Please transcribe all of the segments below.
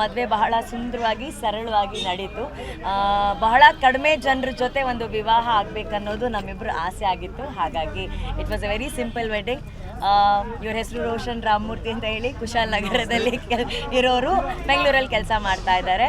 ಮದುವೆ ಬಹಳ ಸುಂದರವಾಗಿ ಸರಳವಾಗಿ ನಡೀತು. ಬಹಳ ಕಡಿಮೆ ಜನರ ಜೊತೆ ಒಂದು ವಿವಾಹ ಆಗಬೇಕನ್ನೋದು ನಮ್ಮಿಬ್ಬರು ಆಸೆ ಆಗಿತ್ತು. ಹಾಗಾಗಿ it was a very simple wedding ಇವ್ರ ಹೆಸರು ರೋಷನ್ ರಾಮಮೂರ್ತಿ ಅಂತ ಹೇಳಿ ಕುಶಾಲ್ ನಗರದಲ್ಲಿ ಕೆಲ್ ಇರೋರು ಬೆಂಗಳೂರಲ್ಲಿ ಕೆಲಸ ಮಾಡ್ತಾ ಇದ್ದಾರೆ.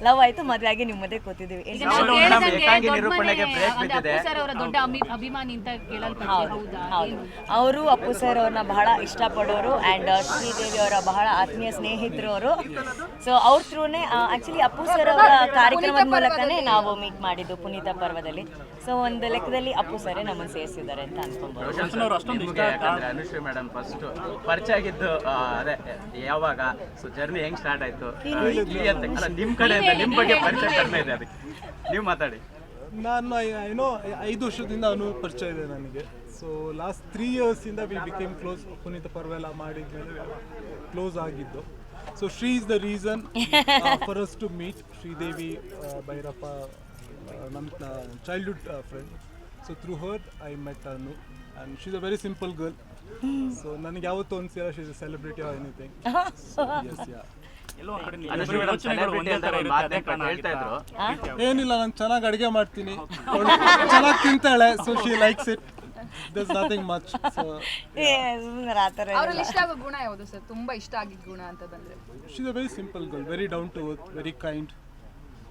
ಲವ್ ಆಯ್ತು ಮದ್ವೆ ಆಗಿ ನಿಮ್ಮ ಮದ್ವೆ ಕೂತಿದ್ದೀವಿ ನಾವು ಕೇಳ್ದಂಗೆ ದೊಡ್ಡ ಮನೆ ಅಂದ್ರೆ ಅಪ್ಪು ಸರ್ ಅವರ ದೊಡ್ಡ ಅಮಿ- ಅಭಿಮಾನಿ ಅಂತ ಕೇಳಂತ ಹೌದಾ ಹೌದು? ಅವರು ಅಪ್ಪು ಸರ್ ಅವ್ರನ್ನ ಬಹಳ ಇಷ್ಟಪಡೋರು ಅಂಡ್ ಶ್ರೀದೇವಿ ಅವರ ಬಹಳ ಆತ್ಮೀಯ ಸ್ನೇಹಿತರು ಅವರು ಸೊ ಅವ್ರ ಥ್ರೂನೇ ಆಕ್ಚುಲಿ ಅಪ್ಪು ಸರ್ ಅವರ ಕಾರ್ಯಕ್ರಮದ ಮೂಲಕನೇ ನಾವು ಮೀಟ್ ಮಾಡಿದ್ದು ಪುನೀತ ಪರ್ವದಲ್ಲಿ. ಸೊ ಒಂದು ಲೆಕ್ಕದಲ್ಲಿ ಅಪ್ಪು ಸರ್ ನಮ್ಮನ್ನು ಸೇರಿಸಿದ್ದಾರೆ ಅಂತ ಅನ್ಕೊಬೋದು. ದರ್ಶನ್ ಅವ್ರು ಅಷ್ಟೊಂದು ಇಷ್ಟ ನಿಮ್ಗೆ ಆಯ್ತಾ? ಯಾಕಂದ್ರೆ ಅನುಶ್ರೀ ಮೇಡಮ್ ಫಸ್ಟ್ ಪರಿಚಯ ಆಗಿದ್ದು ಆ, ಅದೇ ಯಾವಾಗ? ಸೊ ಜರ್ನಿ ಹೆಂಗ್ ಸ್ಟಾರ್ಟ್ ಆಯ್ತು? ಆ, ಇಲ್ಲಿ ಅಂತ ಅಲ್ಲ ನಿಮ್ ಕಡೆಯಿಂದ ನಿಮ್ ಬಗ್ಗೆ ಪರಿಚಯ ಕಡಿಮೆ ಇದೆ ಅದಕ್ಕೆ. ನೀವು ಮಾತಾಡಿ. ನಾನು ಏನೋ ಐದು ವರ್ಷದಿಂದ ಅವನು ಪರಿಚಯ ಇದೆ ನನಗೆ. ಸೊ ಲಾಸ್ಟ್ ತ್ರೀ ಇಯರ್ಸಿಂದ ವಿ ಬಿಕೇಮ್ ಕ್ಲೋಸ್ ಪುನೀತ್ ಪರ್ವೆಲ್ಲ ಮಾಡಿದ್ಮೇಲೆ ಕ್ಲೋಸ್ ಆಗಿದ್ದು. So Shri is the reason for us to meet Sridevi ಆ, ಭೈರಪ್ಪ ನಮ್ಮ childhood friend so through her I met Anu. And she's a very simple girl so ನನಗೆ ಯಾವತ್ತೂ ಅನ್ಸಿಲ್ಲ she's a celebrity or anything yes ಯಾ ಏನಿಲ್ಲ ನಾನು ಚೆನ್ನಾಗಿ ಅಡುಗೆ ಮಾಡ್ತೀನಿ. ಚೆನ್ನಾಗಿ ತಿಂತಾಳೆ so she likes it thus nothing much ಅವ್ರಲ್ಲಿ ಇಷ್ಟ ಆಗೋ ಗುಣ ಯಾವುದು ಸರ್? ತುಂಬಾ ಇಷ್ಟ ಆಗಿದ್ದ ಗುಣ ಅಂತ ಬಂದ್ರೆ. A very simple girl very down to earth very kind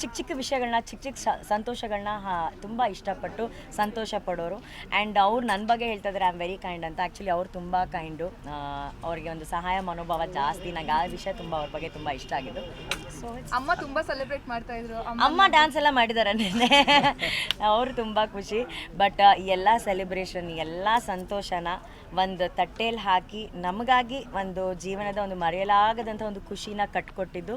ಚಿಕ್ಕ ಚಿಕ್ಕ ವಿಷಯಗಳನ್ನ ಚಿಕ್ಕ ಚಿಕ್ಕ ಸಂತೋಷಗಳನ್ನ ತುಂಬ ಇಷ್ಟಪಟ್ಟು ಸಂತೋಷ ಪಡೋರು. ಆ್ಯಂಡ್ ಅವ್ರು ನನ್ನ ಬಗ್ಗೆ ಹೇಳ್ತಾ ಇದ್ದಾರೆ ಐ ಆಮ್ ವೆರಿ ಕೈಂಡ್ ಅಂತ. ಆ್ಯಕ್ಚುಲಿ ಅವ್ರು ತುಂಬ ಕೈಂಡು ಅವರಿಗೆ ಒಂದು ಸಹಾಯ ಮನೋಭಾವ ಜಾಸ್ತಿ. ನಂಗೆ ಆ ವಿಷಯ ತುಂಬ ಅವ್ರ ಬಗ್ಗೆ ತುಂಬ ಇಷ್ಟ ಆಗಿದ್ದು. ಸೊ ಅಮ್ಮ ತುಂಬ ಸೆಲೆಬ್ರೇಟ್ ಮಾಡ್ತಾ ಇದ್ರು. ಅಮ್ಮ ಅಮ್ಮ ಡ್ಯಾನ್ಸ್ ಎಲ್ಲ ಮಾಡಿದ್ದಾರೆ ನಿನ್ನೆ. ಅವರು ತುಂಬ ಖುಷಿ. ಬಟ್ ಎಲ್ಲ ಸೆಲೆಬ್ರೇಷನ್ ಎಲ್ಲ ಸಂತೋಷನ ಒಂದು ತಟ್ಟೆಯಲ್ಲಿ ಹಾಕಿ ನಮಗಾಗಿ ಒಂದು ಜೀವನದ ಒಂದು ಮರೆಯಲಾಗದಂಥ ಒಂದು ಖುಷಿನ ಕಟ್ಕೊಟ್ಟಿದ್ದು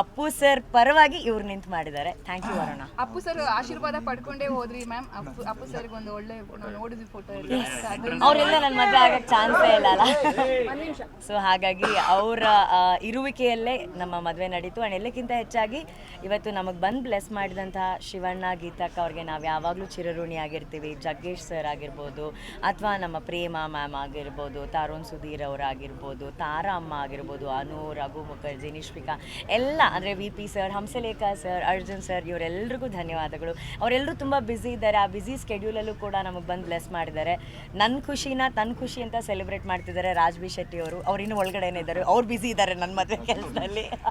ಅಪ್ಪು ಸರ್ ಪರವಾಗಿ ಇವ್ರು ನಿಂತು ಮಾಡಿದ್ದಾರೆ. Thank you Varuna. Appu sir ಆಶೀರ್ವಾದ ಪಡ್ಕೊಂಡೇ ಹೋದ್ರಿ ಮ್ಯಾಮ್. ಅಪ್ಪು ಅಪ್ಪು ಸರ್ಗೆ ಒಂದು ಒಳ್ಳೆ ನೋಡಿದ್ವಿ ಫೋಟೋ ಅವರೆಲ್ಲ ನನ್ನ ಮದುವೆ ಆಗಕ್ಕೆ ಚಾನ್ಸೇ ಇಲ್ಲ ಅಲ್ಲ? ಸೊ ಹಾಗಾಗಿ ಅವರ ಇರುವಿಕೆಯಲ್ಲೇ ನಮ್ಮ ಮದುವೆ ನಡೀತು. ಆ್ಯಂಡ್ ಎಲ್ಲಕ್ಕಿಂತ ಹೆಚ್ಚಾಗಿ ಇವತ್ತು ನಮಗೆ ಬಂದು ಬ್ಲೆಸ್ ಮಾಡಿದಂತಹ ಶಿವಣ್ಣ ಗೀತಕ್ಕ ಅವ್ರಿಗೆ ನಾವು ಯಾವಾಗಲೂ ಚಿರಋಣಿ ಆಗಿರ್ತೀವಿ. ಜಗ್ಗೇಶ್ ಸರ್ ಆಗಿರ್ಬೋದು ಅಥವಾ ನಮ್ಮ ಪ್ರೇಮ ಮ್ಯಾಮ್ ಆಗಿರ್ಬೋದು ತಾರೋನ್ ಸುಧೀರ್ ಅವರಾಗಿರ್ಬೋದು ತಾರಾ ಅಮ್ಮ ಆಗಿರ್ಬೋದು ಅನು ರಘು ಮುಖರ್ಜಿ ನಿಶ್ವಿಕಾ ಎಲ್ಲ ಅಂದರೆ V P sir Hamsalekha sir Arjun sir ಇವರೆಲ್ಲರಿಗೂ ಧನ್ಯವಾದಗಳು. ಅವರೆಲ್ಲರೂ ತುಂಬ ಬ್ಯುಸಿ ಇದ್ದಾರೆ. ಆ ಬ್ಯುಸಿ ಸ್ಕೆಡ್ಯೂಲಲ್ಲೂ ಕೂಡ ನಮಗೆ ಬಂದು ಬ್ಲೆಸ್ ಮಾಡಿದ್ದಾರೆ. ನನ್ನ ಖುಷಿನ ತನ್ನ ಖುಷಿ ಅಂತ ಸೆಲೆಬ್ರೇಟ್ ಮಾಡ್ತಿದ್ದಾರೆ ರಾಜ್ ಬಿ ಶೆಟ್ಟಿ ಅವರು. ಅವ್ರು ಇನ್ನೂ ಒಳಗಡೆನೇ ಇದ್ದಾರೆ. ಅವ್ರು ಬ್ಯುಸಿ ಇದ್ದಾರೆ ನನ್ನ ಮದುವೆ ಕೆಲಸದಲ್ಲಿ.